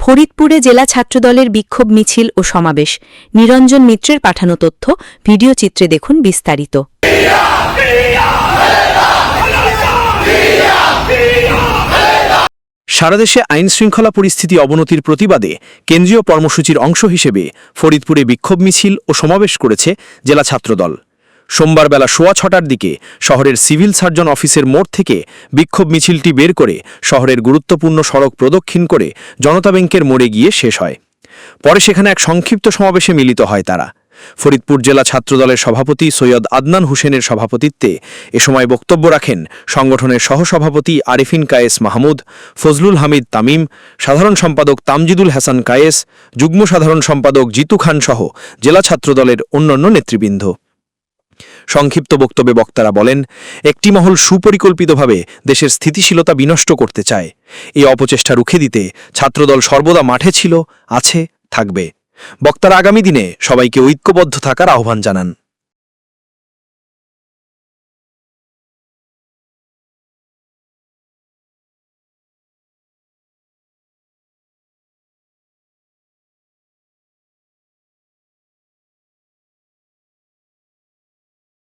ফরিদপুরে জেলা ছাত্রদলের বিক্ষোভ মিছিল ও সমাবেশ। নিরঞ্জন মিত্রের পাঠানো তথ্য, ভিডিও চিত্রে দেখুন বিস্তারিত। সারা দেশে আইন শৃঙ্খলা পরিস্থিতি অবনতির প্রতিবাদে কেন্দ্রীয় কর্মসূচির অংশ হিসেবে ফরিদপুরে বিক্ষোভ মিছিল ও সমাবেশ করেছে জেলা ছাত্রদল। সোমবার বেলা সোয়া ছটার দিকে শহরের সিভিল সার্জন অফিসের মোড় থেকে বিক্ষোভ মিছিলটি বের করে শহরের গুরুত্বপূর্ণ সড়ক প্রদক্ষিণ করে জনতা ব্যাংকের মোড়ে গিয়ে শেষ হয়। পরে সেখানে এক সংক্ষিপ্ত সমাবেশে মিলিত হয় তারা। ফরিদপুর জেলা ছাত্রদলের সভাপতি সৈয়দ আদনান হোসেনের সভাপতিত্বে এ সময় বক্তব্য রাখেন সংগঠনের সহসভাপতি আরিফিন কায়েস মাহমুদ, ফজলুল হামিদ তামিম, সাধারণ সম্পাদক তামজিদুল হাসান কায়েস, যুগ্ম সাধারণ সম্পাদক জিতু খান সহ জেলা ছাত্রদলের অন্যান্য নেতৃবৃন্দ। সংক্ষিপ্ত বক্তব্যে বক্তারা বলেন, একটি মহল সুপরিকল্পিতভাবে দেশের স্থিতিশীলতা বিনষ্ট করতে চায়। এই অপচেষ্টা রুখে দিতে ছাত্রদল সর্বদা মাঠে ছিল, আছে, থাকবে। বক্তারা আগামী দিনে সবাইকে ঐক্যবদ্ধ থাকার আহ্বান জানান।